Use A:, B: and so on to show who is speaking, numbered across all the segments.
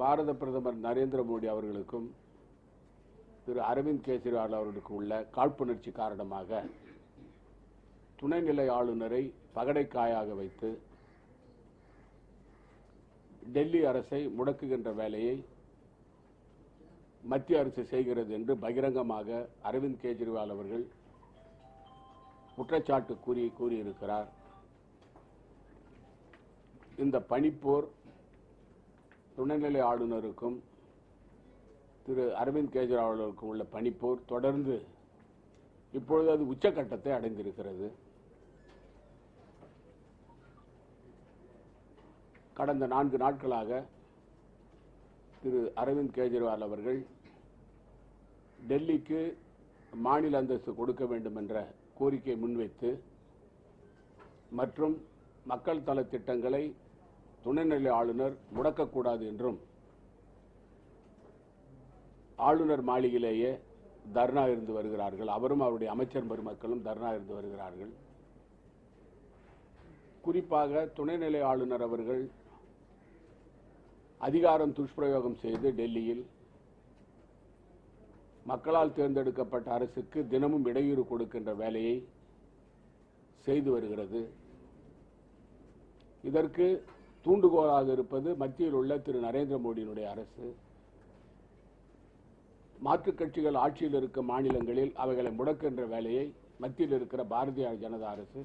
A: பாரத பிரதமர் நரேந்திர மோடி அவர்களுக்கும் திரு அரவிந்த் கெஜ்ரிவால் அவர்களுக்கும் உள்ள காழ்ப்புணர்ச்சி காரணமாக துணைநிலை ஆளுநரை பகடைக்காயாக வைத்து டெல்லி அரசை முடக்குகின்ற வேலையை மத்திய அரசு செய்கிறது என்று பகிரங்கமாக அரவிந்த் கெஜ்ரிவால் அவர்கள் குற்றச்சாட்டு கூறி கூறியிருக்கிறார். இந்த பனிப்போர் துணைநிலை ஆளுநருக்கும் திரு அரவிந்த் கெஜ்ரிவாலுக்கும் உள்ள பனிப்போர் தொடர்ந்து இப்பொழுது அது உச்சக்கட்டத்தை அடைந்திருக்கிறது. கடந்த நான்கு நாட்களாக திரு அரவிந்த் கெஜ்ரிவால் அவர்கள் டெல்லிக்கு மாநில அந்தஸ்து கொடுக்க வேண்டும் என்ற கோரிக்கை முன்வைத்து மற்றும் மக்கள் தள திட்டங்களை துணைநிலை ஆளுநர் முடக்கக்கூடாது என்றும் ஆளுநர் மாளிகையிலேயே தர்ணா இருந்து வருகிறார்கள். அவரும் அவருடைய அமைச்சர் பெருமக்களும் தர்ணா இருந்து வருகிறார்கள். குறிப்பாக துணைநிலை ஆளுநர் அவர்கள் அதிகாரம் துஷ்பிரயோகம் செய்து டெல்லியில் மக்களால் தேர்ந்தெடுக்கப்பட்ட அரசுக்கு தினமும் இடையூறு கொடுக்கின்ற வேலையை செய்து வருகிறது. இதற்கு தூண்டுகோலாக இருப்பது மத்தியில் உள்ள திரு நரேந்திர மோடியினுடைய அரசு. மாற்றுக் கட்சிகள் ஆட்சியில் இருக்கும் மாநிலங்களில் அவைகளை முடக்கின்ற வேலையை மத்தியில் இருக்கிற பாரதிய ஜனதா அரசு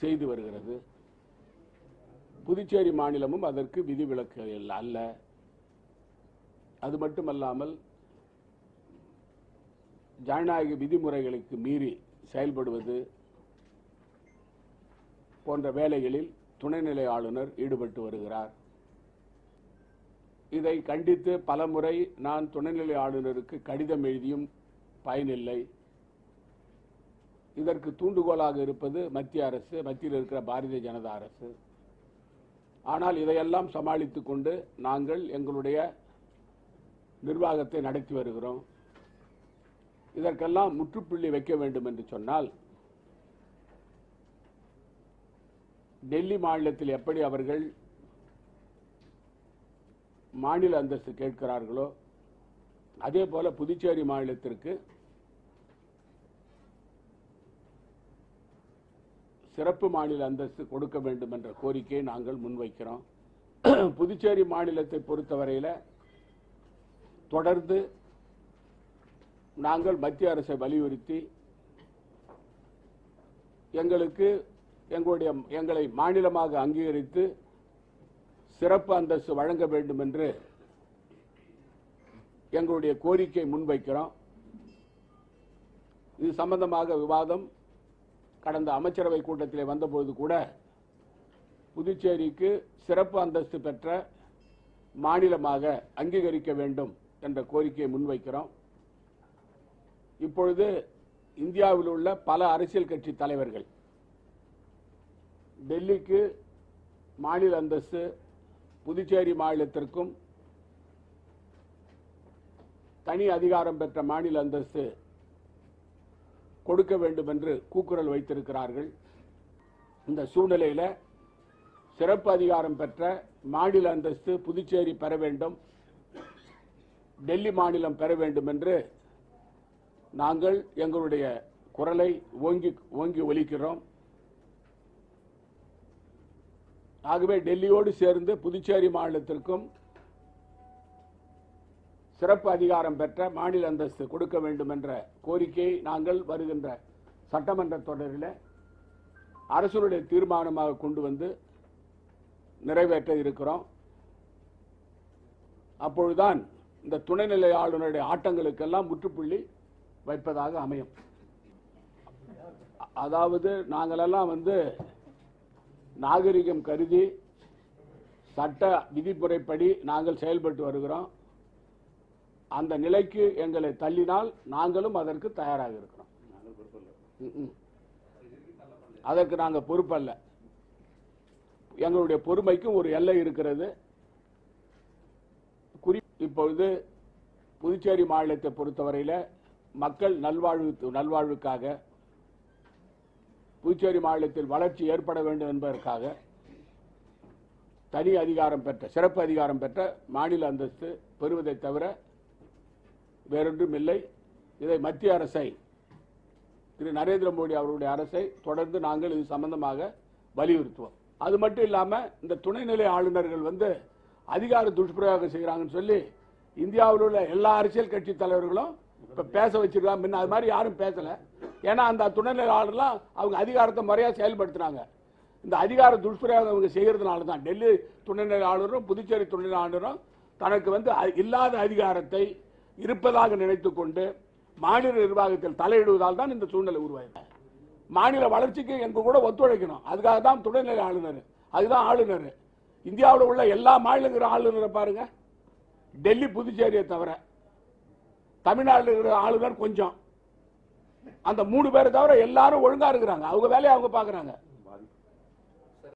A: செய்து வருகிறது. புதுச்சேரி மாநிலமும் அதற்கு விதிவிலக்கு அல்ல. அது மட்டுமல்லாமல் ஜனநாயக விதிமுறைகளுக்கு மீறி செயல்படுவது போன்ற வேலைகளில் துணைநிலை ஆளுநர் ஈடுபட்டு வருகிறார். இதை கண்டித்து பலமுறை நான் துணைநிலை ஆளுநருக்கு கடிதம் எழுதியும் பயனில்லை. இதற்கு தூண்டுகோலாக இருப்பது மத்திய அரசு மத்தியில் இருக்கிற பாரதிய ஜனதா அரசு. ஆனால் இதையெல்லாம் சமாளித்துக் கொண்டு நாங்கள் எங்களுடைய நிர்வாகத்தை நடத்தி வருகிறோம். இதற்கெல்லாம் முற்றுப்புள்ளி வைக்க வேண்டும் என்று சொன்னால் டெல்லி மாநிலத்தில் எப்படி அவர்கள் மாநில அந்தஸ்து கேட்கிறார்களோ அதே போல புதுச்சேரி மாநிலத்திற்கு சிறப்பு மாநில அந்தஸ்து கொடுக்க வேண்டும் என்ற கோரிக்கையை நாங்கள் முன்வைக்கிறோம். புதுச்சேரி மாநிலத்தை பொறுத்தவரையில் தொடர்ந்து நாங்கள் மத்திய அரசை வலியுறுத்தி எங்களுக்கு எங்களுடைய எங்களை மாநிலமாக அங்கீகரித்து சிறப்பு அந்தஸ்து வழங்க வேண்டும் என்று எங்களுடைய கோரிக்கை முன்வைக்கிறோம். இது சம்பந்தமாக விவாதம். கடந்த அமைச்சரவை கூட்டத்திலே வந்தபோது கூட புதுச்சேரிக்கு சிறப்பு அந்தஸ்து பெற்ற மாநிலமாக அங்கீகரிக்க வேண்டும் என்ற கோரிக்கையை முன்வைக்கிறோம். இப்பொழுது இந்தியாவில் உள்ள பல அரசியல் கட்சி தலைவர்கள் டெல்லிக்கு மாநில அந்தஸ்து புதுச்சேரி மாநிலத்திற்கும் தனி அதிகாரம் பெற்ற மாநில அந்தஸ்து கொடுக்க வேண்டும் என்று கூக்குரல் வைத்திருக்கிறார்கள். இந்த சூழ்நிலையில் சிறப்பு அதிகாரம் பெற்ற மாநில அந்தஸ்து புதுச்சேரி பெற வேண்டும். டெல்லி மாநிலம் பெற வேண்டும் என்று நாங்கள் எங்களுடைய குரலை ஓங்கி ஓங்கி ஒலிக்கிறோம். ஆகவே டெல்லியோடு சேர்ந்து புதுச்சேரி மாநிலத்திற்கும் சிறப்பு அதிகாரம் பெற்ற மாநில அந்தஸ்து கொடுக்க வேண்டும் என்ற கோரிக்கையை நாங்கள் வருகின்ற சட்டமன்ற தொடரில் அரசுடைய தீர்மானமாக கொண்டு வந்து நிறைவேற்ற இருக்கிறோம். அப்பொழுதுதான் இந்த துணைநிலை ஆளுநருடைய ஆட்டங்களுக்கெல்லாம் முற்றுப்புள்ளி வைப்பதாக அமையும். அதாவது நாங்களெல்லாம் வந்து நாகரிகம் கருதி சட்ட விதிப்புறைப்படி நாங்கள் செயல்பட்டு வருகிறோம். அந்த நிலைக்கு எங்களை தள்ளினால் நாங்களும் அதற்கு தயாராக இருக்கிறோம். அதற்கு நாங்கள் பொறுப்பல்ல. எங்களுடைய பொறுமைக்கும் ஒரு எல்லை இருக்கிறது. குறி இப்பொழுது புதுச்சேரி மாநிலத்தை பொறுத்தவரையில் மக்கள் நல்வாழ்வு நல்வாழ்வுக்காக புதுச்சேரி மாநிலத்தில் வளர்ச்சி ஏற்பட வேண்டும் என்பதற்காக தனி அதிகாரம் பெற்ற சிறப்பு அதிகாரம் பெற்ற மாநில அந்தஸ்து பெறுவதை தவிர வேறொன்றும் இல்லை. இதை மத்திய அரசை திரு நரேந்திர மோடி அவருடைய அரசை தொடர்ந்து நாங்கள் இது சம்பந்தமாக வலியுறுத்துவோம். அது மட்டும் இல்லாமல் இந்த துணைநிலை ஆளுநர்கள் வந்து அதிகார துஷ்பிரயோகம் செய்கிறாங்கன்னு சொல்லி இந்தியாவில் உள்ள எல்லா அரசியல் கட்சி தலைவர்களும் இப்போ பேச வச்சிருக்கா முன்ன அது மாதிரி யாரும் பேசலை. ஏன்னா அந்த துணைநிலை ஆளுநர்லாம் அவங்க அதிகாரத்தை முறையாக செயல்படுத்துகிறாங்க இந்த அதிகார துஷ்பிரயோகம் அவங்க செய்கிறதுனால தான் டெல்லி துணைநிலை ஆளுநரும் புதுச்சேரி துணைநிலை ஆளுநரும் தனக்கு வந்து அ- இல்லாத அதிகாரத்தை இருப்பதாக நினைத்து கொண்டு மாநில நிர்வாகத்தில் தலையிடுவதால் தான் இந்த சூழ்நிலை உருவாயிருக்கு. மாநில வளர்ச்சிக்கு எங்க கூட ஒத்துழைக்கணும். அதுக்காக தான் துணைநிலை ஆளுநர். அதுதான் ஆளுநர். இந்தியாவில் உள்ள எல்லா மாநிலங்கிற ஆளுநரை பாருங்க. டெல்லி புதுச்சேரியை தவிர தமிழ்நாட்டில் இருக்கிற ஆளுநர் கொஞ்சம். அந்த மூணு பேரை தவிர எல்லாரும் ஒழுங்கா இருக்கிறாங்க. அவங்க வேலையை அவங்க பார்க்குறாங்க.